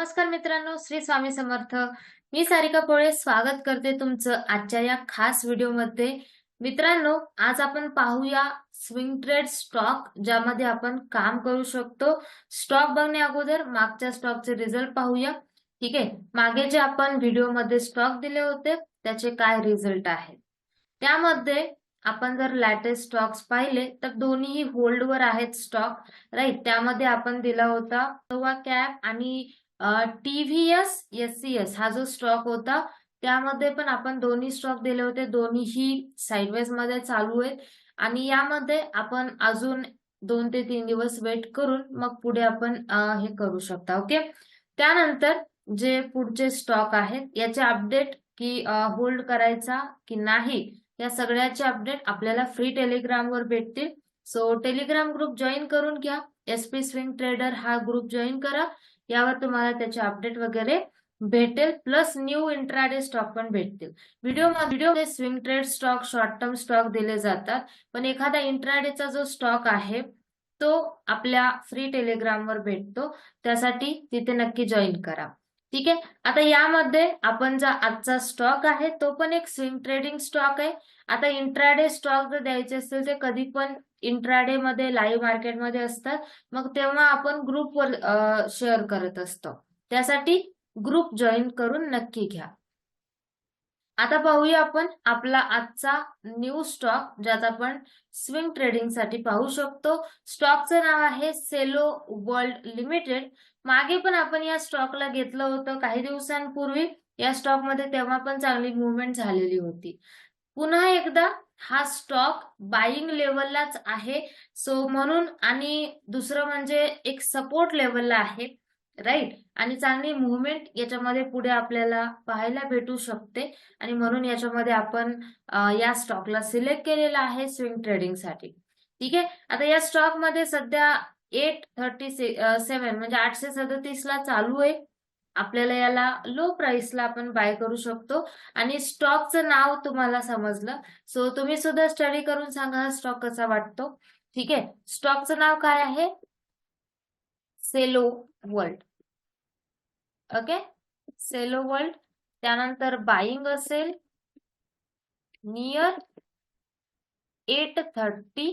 नमस्कार मित्रांनो श्री स्वामी समर्थ. मी सारिका कोळे स्वागत करते तुमचं आजच्या या खास व्हिडिओमध्ये. मित्रांनो आज आपण पाहूया स्विंग ट्रेड स्टॉक ज्यामध्ये आपण काम करू शकतो. स्टॉक बघण्या अगोदर मागच्या स्टॉकचे रिझल्ट पाहूया. ठीक आहे? मागे जे आपण व्हिडिओमध्ये स्टॉक दिले होते त्याचे काय रिझल्ट आहेत? त्यामध्ये आपण जर लॅटेस्ट स्टॉक्स पाहिले तर दोन्हीही होल्डवर आहेत स्टॉक राईट? त्यामध्ये आपण दिला होता नोवा कॅप आणि टीव्हीएस एस सी एस हा जो स्टॉक होता त्यामध्ये पण आपण दोन्ही स्टॉक दिले होते. दोन्हीही साईडवेजमध्ये चालू आहेत. आणि यामध्ये आपण अजून दोन ते तीन दिवस वेट करून मग पुढे आपण हे करू शकता ओके त्यानंतर जे पुढचे स्टॉक आहेत याचे अपडेट की होल्ड करायचा की नाही या सगळ्याचे अपडेट आपल्याला फ्री टेलिग्रामवर भेटतील. सो टेलिग्राम ग्रुप जॉईन करून घ्या. एसपी स्विंग ट्रेडर हा ग्रुप जॉईन करा. यावर तुम्हाला त्याचे अपडेट वगैरे भेटेल प्लस न्यू इंट्राडे स्टॉक पण भेटतील. Video video swing trade stock short term stock दिले जातात. पण एखादा इंट्राडेचा जो स्टॉक आहे तो आपल्या फ्री टेलिग्रामवर भेटतो. त्यासाठी तिथे नक्की जॉईन करा. ठीक आहे? आता यामध्ये आपण जो आजचा स्टॉक आहे तो पण एक स्विंग ट्रेडिंग स्टॉक आहे. आता इंट्राडे स्टॉक जर द्यायचे असतील ते कधी पण इंट्राडे मध्ये लाईव्ह मार्केटमध्ये असतात. मग तेव्हा आपण ग्रुपवर शेअर करत असतो. त्यासाठी ग्रुप जॉईन करून नक्की घ्या. आता पाहूया आपण आपला आजचा न्यू स्टॉक ज्यात आपण स्विंग ट्रेडिंगसाठी पाहू शकतो. स्टॉकचं नाव आहे सेलो वर्ल्ड लिमिटेड मागे पण आपण या स्टॉकला घेतलं होतं काही दिवसांपूर्वी. या स्टॉकमध्ये तेव्हा पण चांगली मुवमेंट झालेली होती. पुन्हा एकदा हा स्टॉक बाईंग लेवललाच आहे. सो म्हणून आणि दुसरं म्हणजे एक सपोर्ट लेवलला आहे. राईट आणि चांगली मुवमेंट याच्यामध्ये पुढे आपल्याला पाहायला भेटू शकते. आणि म्हणून याच्यामध्ये आपण या स्टॉकला सिलेक्ट केलेला आहे स्विंग ट्रेडिंगसाठी. ठीक आहे? आता या स्टॉकमध्ये सध्या एट थर्टी सेवन म्हणजे आठशे सदतीस ला चालू आहे. आपल्याला याला लो प्राइसला आपण बाय करू शकतो. आणि स्टॉकचं नाव तुम्हाला समजलं. सो तुम्ही सुद्धा स्टडी करून सांगा हा स्टॉक कसा वाटतो. ठीक आहे? स्टॉकचं नाव काय आहे? Cello World okay Cello World त्यानंतर बाईंग असेल नियर एट थर्टी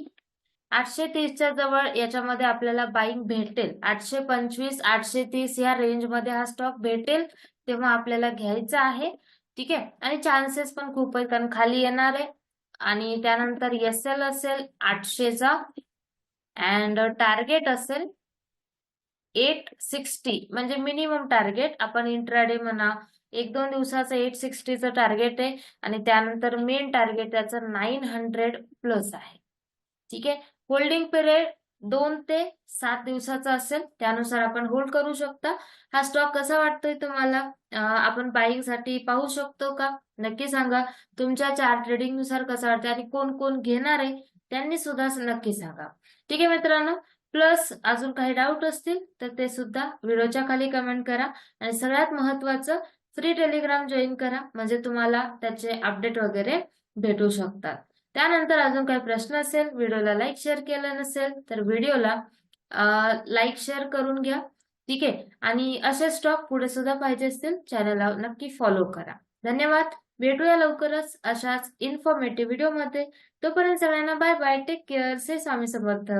आठशे तीसच्या जवळ याच्यामध्ये आपल्याला बाईंग भेटेल. आठशे पंचवीस आठशे तीस या रेंजमध्ये हा स्टॉक भेटेल तेव्हा आपल्याला घ्यायचा आहे. ठीक आहे? आणि चान्सेस पण खूप आहेत कारण खाली येणार आहे. आणि त्यानंतर एस एल असेल आठशेचा अँड टार्गेट असेल एट सिक्स्टी म्हणजे मिनिमम टार्गेट आपण इंट्राडे म्हणा एक दोन दिवसाचं एट सिक्स्टीचं टार्गेट आहे. आणि त्यानंतर मेन टार्गेट त्याचं नाईन हंड्रेड प्लस आहे. ठीक आहे? होल्डिंग पिरियड दोन ते सात दिवसाचा असेल त्यानुसार आपण होल्ड करू शकता. हा स्टॉक कसा वाटतोय तुम्हाला? आपण बाईंगसाठी पाहू शकतो का? नक्की सांगा. तुमच्या चार ट्रेडिंगनुसार कसा वाटतं आणि कोण कोण घेणार आहे त्यांनी सुद्धा नक्की सांगा. ठीक आहे मित्रांनो? प्लस अजून काही डाऊट असतील तर ते सुद्धा व्हिडिओच्या खाली कमेंट करा. आणि सगळ्यात महत्वाचं फ्री टेलिग्राम जॉईन करा. म्हणजे तुम्हाला त्याचे अपडेट वगैरे भेटू शकतात. त्यानंतर अजून काही प्रश्न असेल व्हिडिओला लाईक शेअर केलं नसेल तर व्हिडिओला लाईक शेअर करून घ्या. ठीक आहे? आणि असे स्टॉक पुढे सुद्धा पाहिजे असतील चॅनलला नक्की फॉलो करा. धन्यवाद. भेटूया लवकरच अशाच इन्फॉर्मेटिव्ह व्हिडिओमध्ये तोपर्यंत सगळ्यांना बाय बाय टेक केअर से स्वामी समर्थ.